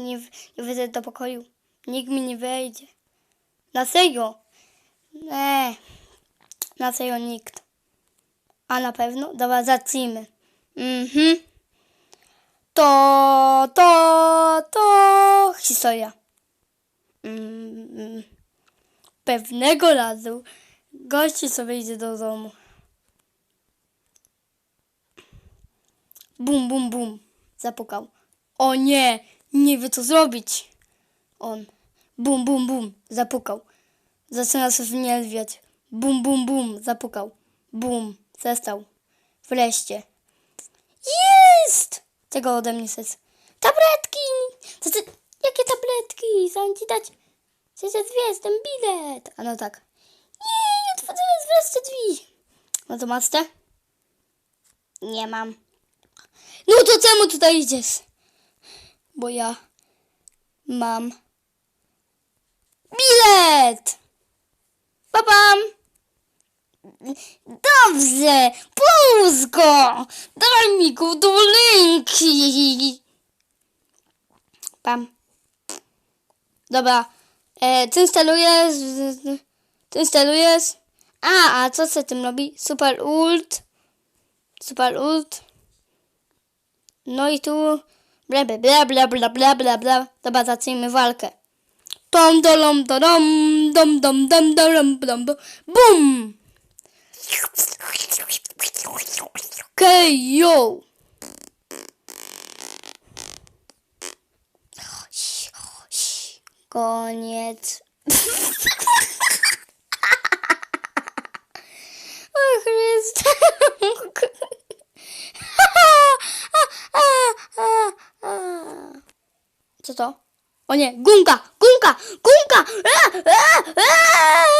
nie, nie wejdę do pokoju. Nikt mi nie wejdzie. Na serio? Nie. Na serio nikt. A na pewno? Dobra, zacznijmy. Mhm. To, to, to historia. Mm, pewnego razu gości sobie idzie do domu. Bum, bum, bum. Zapukał. O nie, nie wie co zrobić. On. Bum, bum, bum. Zapukał. Zaczyna się wnielwiać. Bum, bum, bum. Zapukał. Bum. Przestał. Wreszcie. Jest! Czego ode mnie chcesz? Tabletki! Co? Jakie tabletki? Chcę ci dać... Chcę zwiez, ten bilet. A no tak. Jej, otworzyłeś wreszcie drzwi. No to masz te? Nie mam. No to czemu tutaj idziesz? Bo ja mam bilet! Papam! Dobrze, puść go! Daj mi go do ręki! Pam. Dobra, e, ty instalujesz... Ty instalujesz... A, a co się tym robi? Super ult. Super ult. No i tu bla bla bla bla bla bla bla bla. Dobra, zacznijmy walkę. Tom dolom dom dom dom dom dom dom bum. KO. Koniec. 없어. 언니, 꿍까, 꿍까, 꿍까, 으아, 으아, 으아!